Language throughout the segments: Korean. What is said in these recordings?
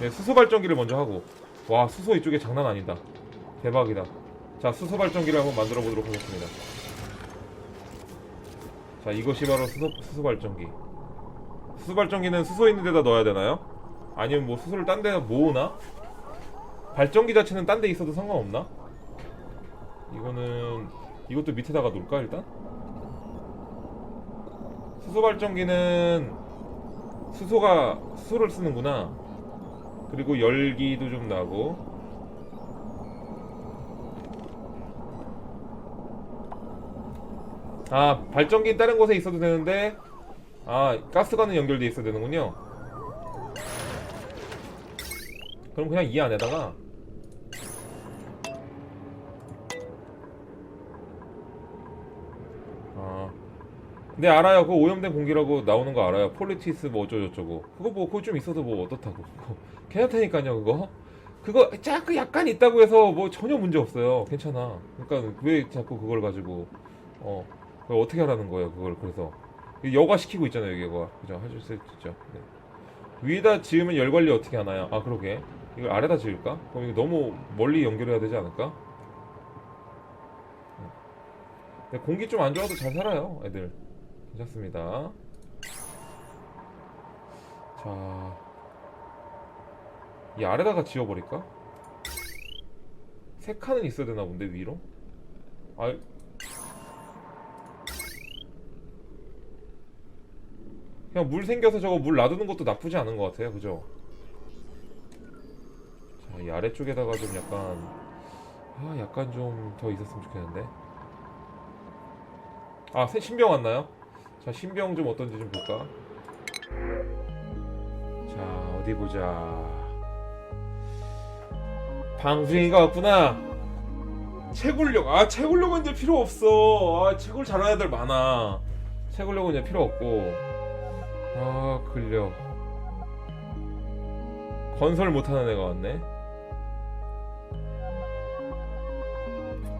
네, 수소 발전기를 먼저 하고 와 수소 이쪽에 장난 아니다 대박이다 자 수소 발전기를 한번 만들어 보도록 하겠습니다 자 이것이 바로 수소, 수소 발전기 수소 발전기는 수소 있는 데다 넣어야 되나요? 아니면 뭐 수소를 딴 데다 모으나? 발전기 자체는 딴 데 있어도 상관없나? 이거는 이것도 밑에다가 놓을까 일단? 수소 발전기는 수소가 수소를 쓰는구나. 그리고 열기도 좀 나고. 아 발전기 다른 곳에 있어도 되는데 아 가스관은 연결돼 있어야 되는군요. 그럼 그냥 이 안에다가 아 네 알아요. 그거 오염된 공기라고 나오는 거 알아요. 폴리티스 뭐 어쩌고저쩌고. 그거 뭐 그거 좀 있어도 뭐 어떻다고. 그거 괜찮다니까요 그거. 그거 자꾸 약간 있다고 해서 뭐 전혀 문제 없어요. 괜찮아. 그러니까 왜 자꾸 그걸 가지고 어 그걸 어떻게 하라는 거예요 그걸 그래서 여과 시키고 있잖아요 여기가 그죠 해줄 수 있죠. 네. 위에다 지으면 열 관리 어떻게 하나요? 아 그러게 이걸 아래다 지을까? 그럼 이거 너무 멀리 연결해야 되지 않을까? 네. 근데 공기 좀 안 좋아도 잘 살아요 애들 괜찮습니다 자, 이 아래다가 지워버릴까? 세 칸은 있어야 되나 본데 위로? 아, 그냥 물 생겨서 저거 물 놔두는 것도 나쁘지 않은 것 같아요, 그죠? 자, 이 아래쪽에다가 좀 약간 아, 약간 좀 더 있었으면 좋겠는데. 아, 새 신병 왔나요? 자, 신병 좀 어떤지 좀 볼까? 자, 어디 보자. 방수이가 왔구나. 채굴력. 아, 채굴력은 이제 필요 없어. 아, 채굴 잘하는 애들 많아. 채굴력은 이제 필요 없고. 아, 근력. 건설 못하는 애가 왔네.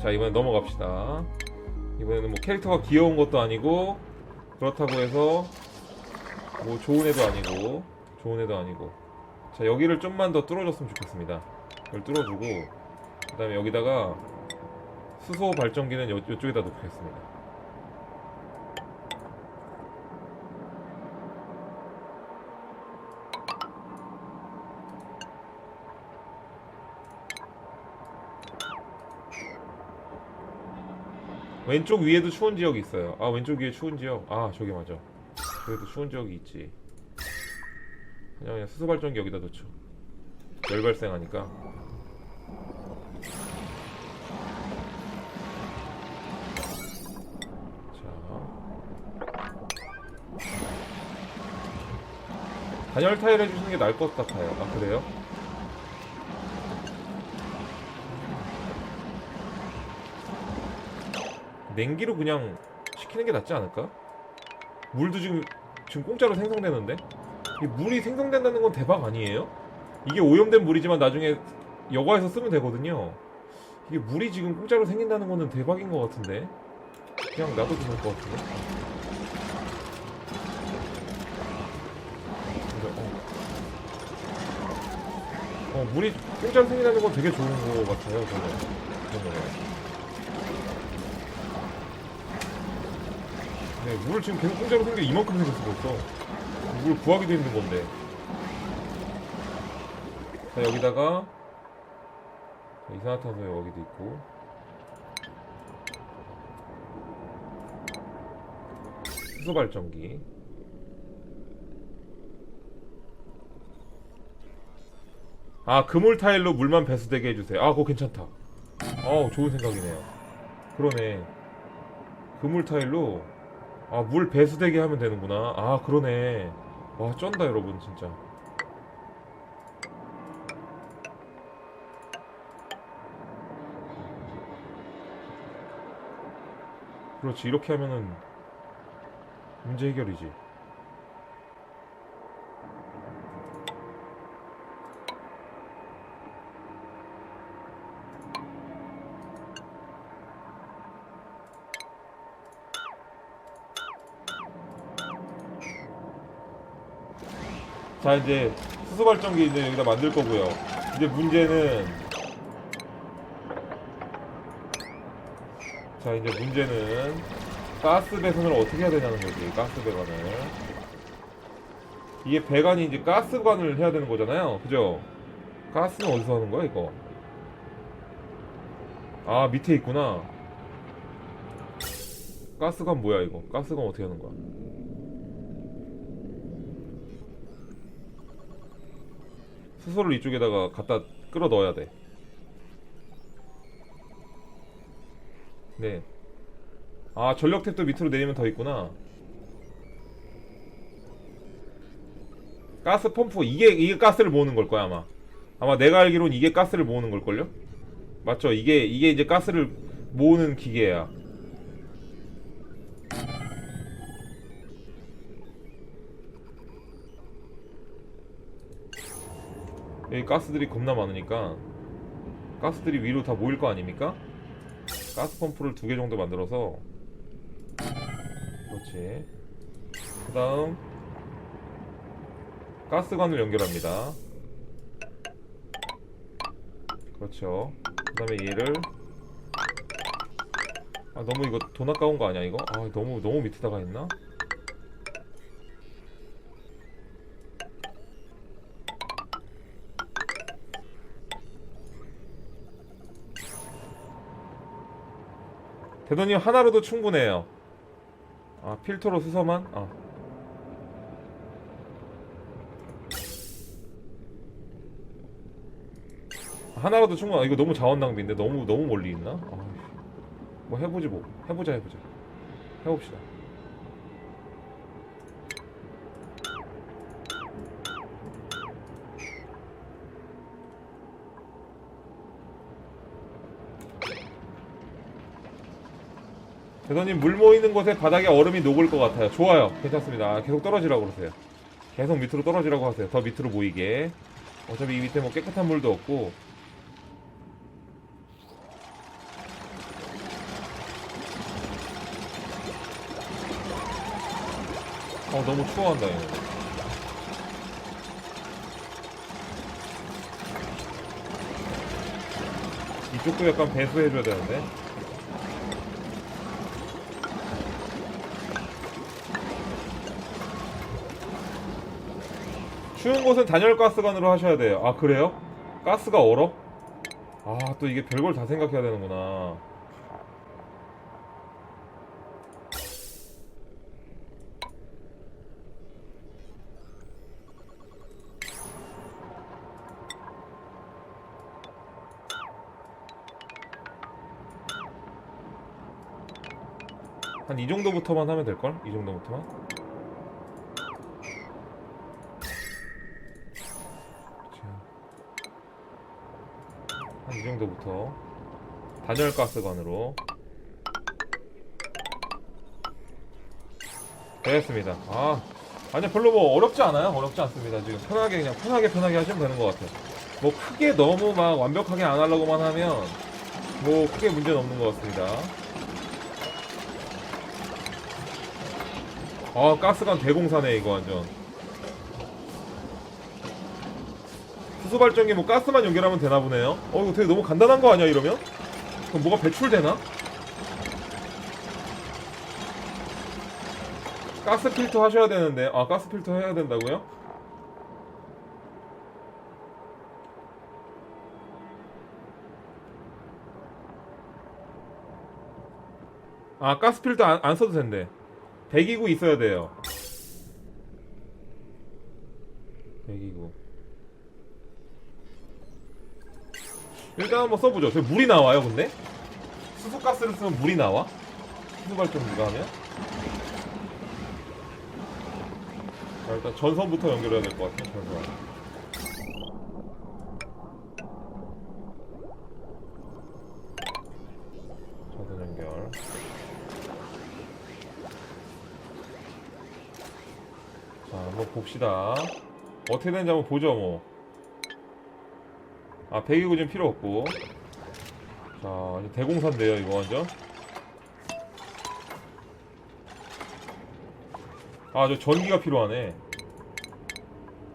자, 이번엔 넘어갑시다. 이번에는 뭐 캐릭터가 귀여운 것도 아니고, 그렇다고 해서, 뭐 좋은 애도 아니고, 좋은 애도 아니고. 자, 여기를 좀만 더 뚫어줬으면 좋겠습니다. 이걸 뚫어주고, 그 다음에 여기다가 수소 발전기는 요, 요쪽에다 놓겠습니다. 왼쪽 위에도 추운 지역이 있어요. 아 왼쪽 위에 추운 지역. 아 저기 맞아. 저기도 추운 지역이 있지. 그냥 그냥 수소 발전기 여기다 놓죠. 열 발생하니까. 자. 단열 타일 해주시는 게 나을 것 같아요. 아 그래요? 냉기로 그냥 시키는 게 낫지 않을까? 물도 지금 지금 공짜로 생성되는데 이 물이 생성된다는 건 대박 아니에요? 이게 오염된 물이지만 나중에 여과에서 쓰면 되거든요. 이게 물이 지금 공짜로 생긴다는 거는 대박인 것 같은데 그냥 놔둬도 될것 같은데. 어. 어, 물이 공짜로 생긴다는 건 되게 좋은 것 같아요. 저는. 저는. 네, 물 지금 계속 공짜로 생겨 이만큼 생겼어 벌써. 물 구하기도 힘든 건데. 자 여기다가 자, 이산화탄소 여기도 있고. 수소 발전기. 아 그물 타일로 물만 배수되게 해주세요. 아 그거 괜찮다. 어 좋은 생각이네요. 그러네. 그물 타일로 아 물 배수되게 하면 되는구나. 아 그러네. 와 쩐다 여러분 진짜. 그렇지 이렇게 하면은 문제 해결이지 자 이제 수소 발전기 이제 여기다 만들 거고요. 이제 문제는 자 이제 문제는 가스 배선을 어떻게 해야 되냐는 거지. 가스 배관을 이게 배관이 이제 가스관을 해야 되는 거잖아요. 그죠? 가스는 어디서 하는 거야 이거? 아 밑에 있구나. 가스관 뭐야 이거? 가스관 어떻게 하는 거야? 수소를 이쪽에다가 갖다 끌어 넣어야 돼. 네. 아 전력 탭도 밑으로 내리면 더 있구나. 가스 펌프 이게 이게 가스를 모으는 걸 거야 아마. 아마 내가 알기로는 이게 가스를 모으는 걸 걸요? 맞죠? 이게 이게 이제 가스를 모으는 기계야. 여기 가스들이 겁나 많으니까 가스들이 위로 다 모일 거 아닙니까? 가스 펌프를 두 개 정도 만들어서 그렇지 그 다음 가스관을 연결합니다 그렇죠 그 다음에 얘를 아 너무 이거 돈 아까운 거 아니야 이거? 아 너무 너무 밑에다가 했나? 대도님 하나로도 충분해요. 아 필터로 수서만? 아. 하나로도 충분해. 이거 너무 자원 낭비인데 너무 너무 멀리 있나? 아, 뭐 해보지 뭐. 해보자 해보자. 해봅시다. 대선님 물 모이는 곳에 바닥에 얼음이 녹을 것 같아요. 좋아요. 괜찮습니다. 아, 계속 떨어지라고 그러세요. 계속 밑으로 떨어지라고 하세요. 더 밑으로 모이게. 어차피 이 밑에 뭐 깨끗한 물도 없고. 어 너무 추워한다 얘는. 이쪽도 약간 배수해줘야 되는데. 추운 곳은 단열 가스관으로 하셔야 돼요. 아 그래요? 가스가 얼어? 아 또 이게 별걸 다 생각해야 되는구나. 한 이 정도부터만 하면 될걸? 이 정도부터만? 정도부터 단열 가스관으로 되겠습니다. 아, 아니 별로 뭐 어렵지 않아요. 어렵지 않습니다. 지금 편하게 그냥 편하게 편하게 하시면 되는 것 같아요. 뭐 크게 너무 막 완벽하게 안 하려고만 하면 뭐 크게 문제는 없는 것 같습니다. 아, 가스관 대공사네 이거 완전. 수소 발전기 뭐 가스만 연결하면 되나 보네요. 어 이거 되게 너무 간단한 거 아니야 이러면? 그럼 뭐가 배출되나? 가스 필터 하셔야 되는데 아 가스 필터 해야 된다고요? 아 가스 필터 안, 안 써도 된대. 배기구 있어야 돼요. 배기구. 일단 한번 써보죠. 저 물이 나와요, 근데? 수소가스를 쓰면 물이 나와? 수소발전기가 하면? 자, 일단 전선부터 연결해야 될 것 같아요, 전선. 봅시다. 어떻게 되는지 한번 보죠, 뭐. 아 배기구 좀 필요 없고. 자 이제 대공사인데요 이거 완전. 아 저 전기가 필요하네.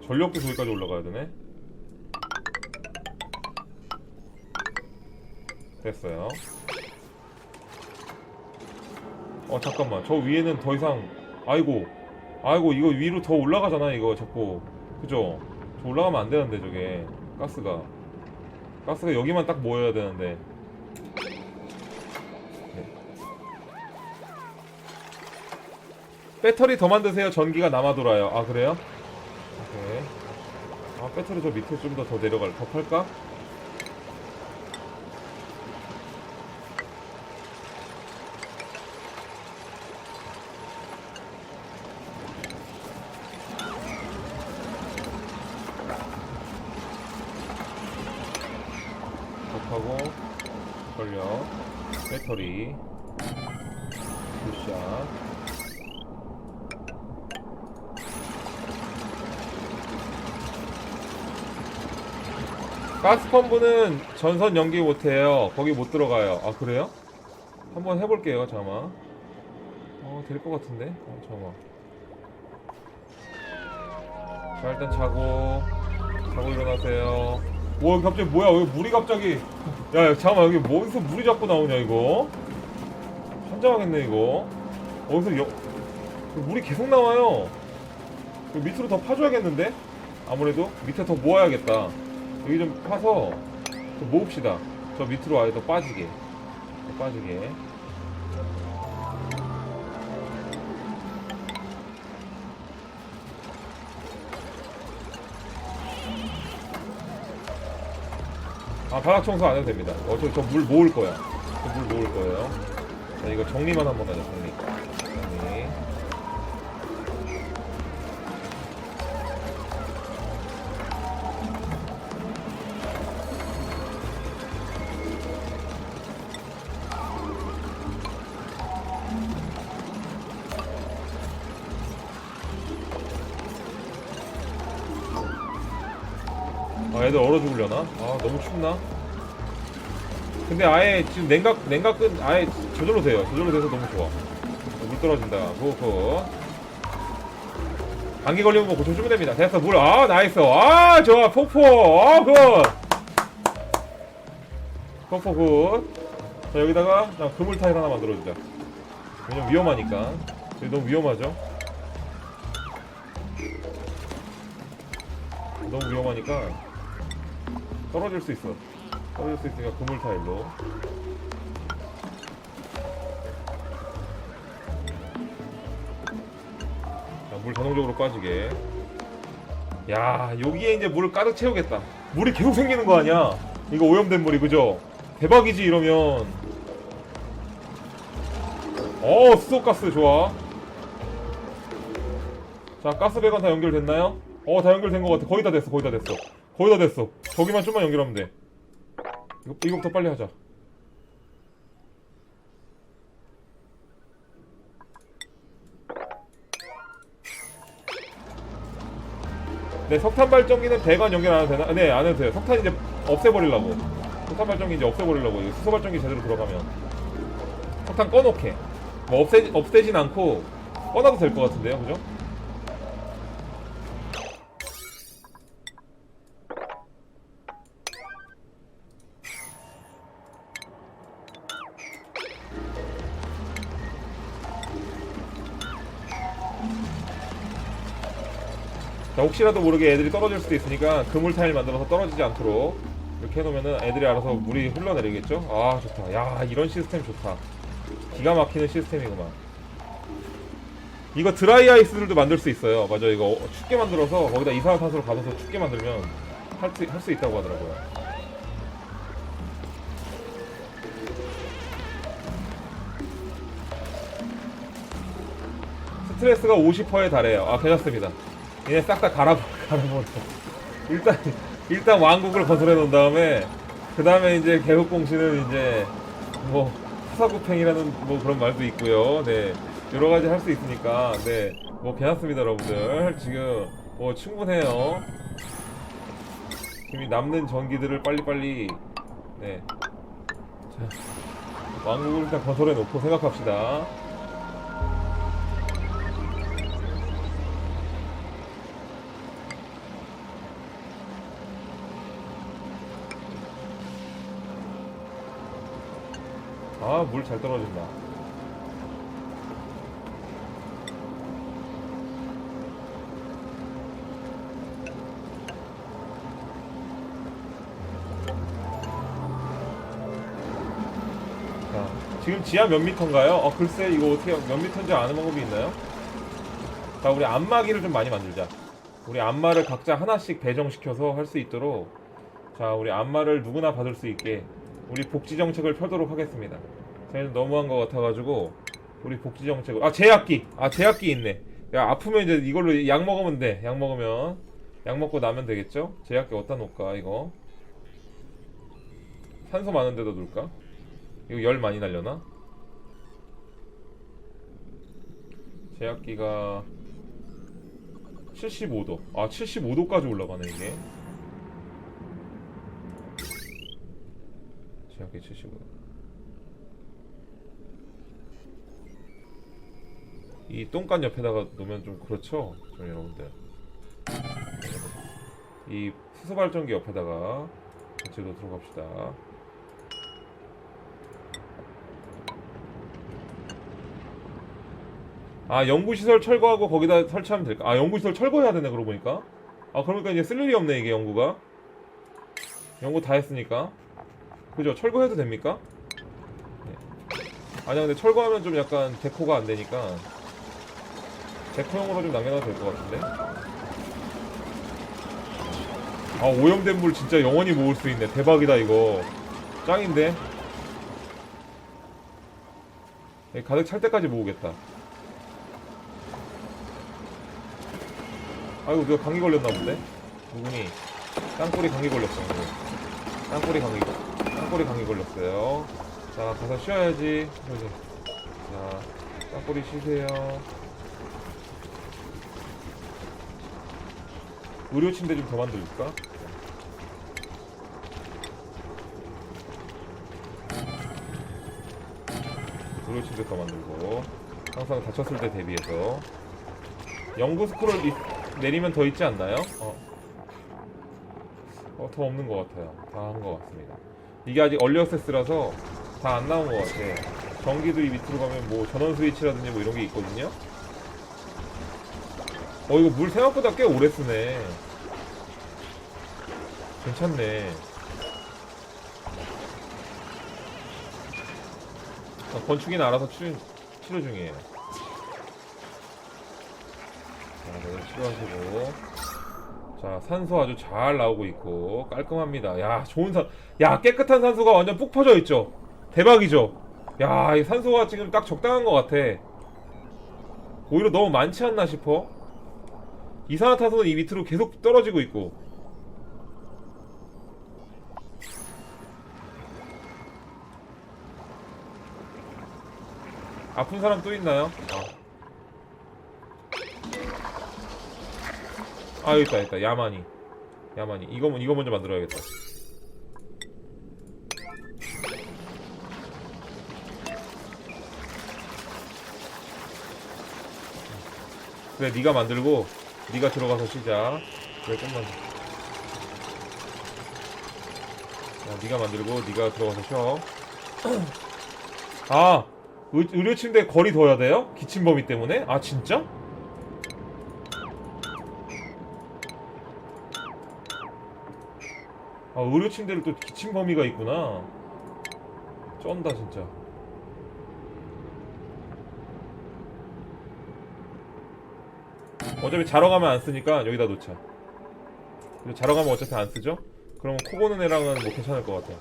전력도 저기까지 올라가야 되네. 됐어요. 어 잠깐만. 저 위에는 더 이상 아이고. 아이고 이거 위로 더 올라가잖아 이거 자꾸 그죠? 저 올라가면 안 되는데 저게. 가스가 가스가 여기만 딱 모여야 되는데 네. 배터리 더 만드세요 전기가 남아 돌아요 아 그래요? 오케이 아 배터리 저 밑에 좀 더 더 내려갈 더 팔까? 접하고 전력 배터리. 굿샷. 가스펌프는 전선 연기 못해요. 거기 못 들어가요. 아 그래요? 한번 해볼게요 잠깐만 어 될 것 같은데? 어, 잠깐만 자 일단 자고. 자고 일어나세요 와 갑자기 뭐야? 왜 물이 갑자기? 야 야, 잠깐만 여기 어디서 물이 자꾸 나오냐 이거? 환장하겠네 이거. 어디서 여... 물이 계속 나와요. 밑으로 더 파줘야겠는데? 아무래도 밑에 더 모아야겠다. 여기 좀 파서 좀 모읍시다. 저 밑으로 아예 더 빠지게. 더 빠지게 아 바닥 청소 안 해도 됩니다. 어차피 저물 모을 거야. 저 물 모을 거예요. 자 이거 정리만 한번 하자. 정리. 아 애들 얼어 죽으려나? 아 너무 춥나? 근데 아예 지금 냉각 냉각은 아예 저절로 돼요. 저절로 돼서 너무 좋아. 물 떨어진다. 고고. 감기 걸리면 뭐 고쳐주면 됩니다. 됐어 물. 아 나이스. 아 좋아 폭포. 아 굿. 폭포 굿. 자 여기다가 나 그물 타일 하나 만들어주자. 왜냐면 위험하니까. 여기 너무 위험하죠? 너무 위험하니까 떨어질 수 있어. 떨어질 수 있으니까 그물 타일로. 자, 물 자동적으로 빠지게. 야, 여기에 이제 물을 가득 채우겠다. 물이 계속 생기는 거 아니야? 이거 오염된 물이 그죠? 대박이지 이러면. 어, 수소가스 좋아. 자, 가스 배관 다 연결됐나요? 어, 다 연결된 것 같아. 거의 다 됐어, 거의 다 됐어. 거의 다 됐어. 저기만 좀만 연결하면 돼. 이거, 이거부터 빨리 하자. 네, 석탄 발전기는 배관 연결 안 해도 되나? 네, 안 해도 돼요. 석탄 이제 없애버리려고. 석탄 발전기 이제 없애버리려고. 이거 수소 발전기 제대로 들어가면. 석탄 꺼놓게. 뭐 없애, 없애진 않고 꺼놔도 될 것 같은데요, 그죠? 혹시라도 모르게 애들이 떨어질 수도 있으니까 그물 타일 만들어서 떨어지지 않도록 이렇게 해놓으면은 애들이 알아서 물이 흘러내리겠죠? 아 좋다. 야 이런 시스템 좋다. 기가 막히는 시스템이구만. 이거 드라이 아이스들도 만들 수 있어요. 맞아 이거 춥게 만들어서 거기다 이산화탄소를 가둬서 춥게 만들면 할 수 할 수 있다고 하더라고요. 스트레스가 50%에 달해요. 아 괜찮습니다. 얘네 싹 다 갈아 갈아버려. 일단 일단 왕국을 건설해 놓은 다음에 그 다음에 이제 개국공신은 이제 뭐 사사구팽이라는 뭐 그런 말도 있고요. 네 여러 가지 할 수 있으니까 네뭐 괜찮습니다, 여러분들. 지금 뭐 충분해요. 지금 이 남는 전기들을 빨리빨리 네. 자, 왕국을 일단 건설해 놓고 생각합시다. 아 물 잘 떨어진다 자 지금 지하 몇 미터인가요? 어 글쎄 이거 어떻게 몇 미터인지 아는 방법이 있나요? 자 우리 안마기를 좀 많이 만들자 우리 안마를 각자 하나씩 배정시켜서 할 수 있도록 자 우리 안마를 누구나 받을 수 있게 우리 복지 정책을 펴도록 하겠습니다. 저희는 너무한 것 같아가지고 우리 복지 정책을 아 제약기! 아 제약기 있네. 야 아프면 이제 이걸로 약 먹으면 돼 약 먹으면. 약 먹고 나면 되겠죠? 제약기 어디다 놓을까 이거? 산소 많은 데다 놓을까? 이거 열 많이 날려나? 제약기가 75도. 아 75도까지 올라가네 이게 제약기 75도 이 똥간 옆에다가 놓으면 좀 그렇죠? 좀 여러분들. 이 수소발전기 옆에다가 같이 놓도록 합시다. 아 연구시설 철거하고 거기다 설치하면 될까? 아 연구시설 철거해야 되네 그러고 보니까. 아 그러니까 이제 쓸 일이 없네 이게 연구가. 연구 다 했으니까 그죠? 철거해도 됩니까? 네. 아니야 근데 철거하면 좀 약간 데코가 안 되니까. 데코용으로 좀 남겨놔도 될 것 같은데? 아 오염된 물 진짜 영원히 모을 수 있네. 대박이다 이거. 짱인데? 예, 가득 찰 때까지 모으겠다. 아이고 누가 감기 걸렸나 본데? 누구니? 땅꼬리 감기 걸렸어. 땅꼬리 감기 땅꼬리 감기 걸렸어요 자 가서 쉬어야지 자 땅꼬리 쉬세요 의료 침대 좀 더 만들까? 의료 침대 더 만들고 항상 다쳤을 때 대비해서 연구 스크롤 이- 내리면 더 있지 않나요? 어. 어, 더 없는 것 같아요. 다 한 것 같습니다. 이게 아직 얼리 어세스라서 다 안 나온 것 같아. 전기도 이 밑으로 가면 뭐 전원 스위치라든지 뭐 이런 게 있거든요. 어, 이거 물 생각보다 꽤 오래 쓰네. 괜찮네. 어, 건축이는 알아서 치료, 치료 중이에요. 자, 다들 치료하시고. 자, 산소 아주 잘 나오고 있고, 깔끔합니다. 야, 좋은 산, 야, 깨끗한 산소가 완전 푹 퍼져 있죠? 대박이죠? 야, 이 산소가 지금 딱 적당한 것 같아. 오히려 너무 많지 않나 싶어? 이산화탄소는 이 밑으로 계속 떨어지고 있고. 아픈 사람 또 있나요? 아 여기 있다 여기 있다 야마니 야마니 이거 이거 먼저 만들어야겠다 그래 네가 만들고 네가 들어가서 쉬자 그래 좀만 자 네가 만들고 네가 들어가서 쉬어 아 의, 의료 침대 거리 둬야 돼요? 기침 범위 때문에? 아 진짜? 아 의료 침대를 또 기침 범위가 있구나. 쩐다 진짜. 어차피 자러 가면 안 쓰니까 여기다 놓자. 자러 가면 어차피 안 쓰죠? 그러면 코 고는 애랑은 뭐 괜찮을 것 같아.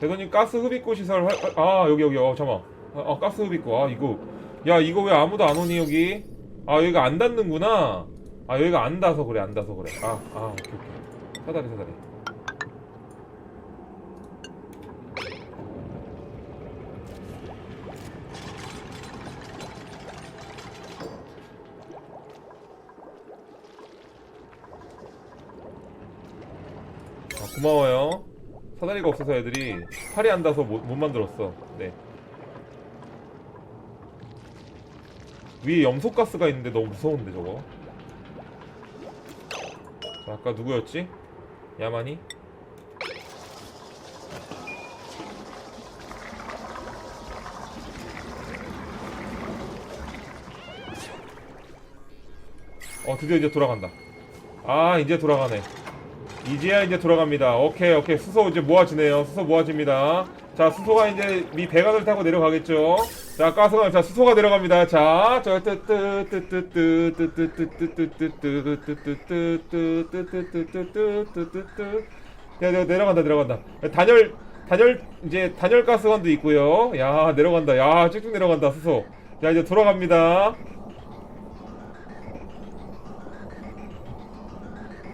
대도님 가스 흡입구 시설 활, 아 여기 여기 어 잠깐 아, 아 가스 흡입구 아 이거 야 이거 왜 아무도 안 오니 여기 아 여기가 안 닿는구나. 아 여기가 안 닿아서 그래 안 닿아서 그래. 아아 오케이 오케이. 사다리 사다리. 아, 고마워요. 사다리가 없어서 애들이 팔이 안 닿아서 못, 못 만들었어. 네 위에 염소가스가 있는데 너무 무서운데 저거? 자, 아까 누구였지? 야만이? 어 드디어 이제 돌아간다. 아 이제 돌아가네. 이제야 이제 돌아갑니다. 오케이 오케이. 수소 이제 모아지네요. 수소 모아집니다. 자 수소가 이제 미 배관을 타고 내려가겠죠? 자, 가스가 자, 수소가 내려갑니다. 자, 저 야, 내려간다, 내려간다. 단열 단열 이제 단열 가스관도 있고요. 야, 내려간다. 야, 쭉쭉 내려간다. 수소. 자, 이제 돌아갑니다.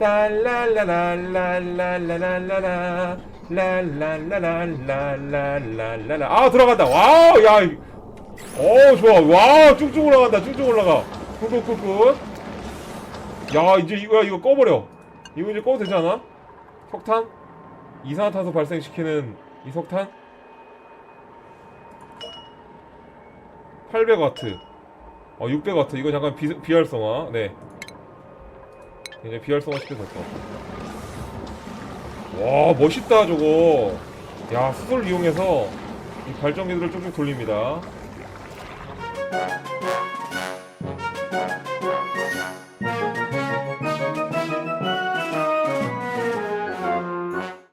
랄랄랄랄랄랄랄랄라 랄랄랄랄랄랄랄라 아 들어간다 와우 야 어 좋아. 와 쭉쭉 올라간다. 쭉쭉 올라가. 굿굿굿굿. 야 이제 이거 이거 꺼버려. 이거 이제 꺼도 되지 않아? 석탄? 이산화탄소 발생시키는 이 석탄? 800와트. 어 600와트. 이거 잠깐 비, 비활성화. 네. 이제 비활성화 시켜도 될것 같아. 와 멋있다 저거. 야 수소를 이용해서 이 발전기들을 쭉쭉 돌립니다 Thank you.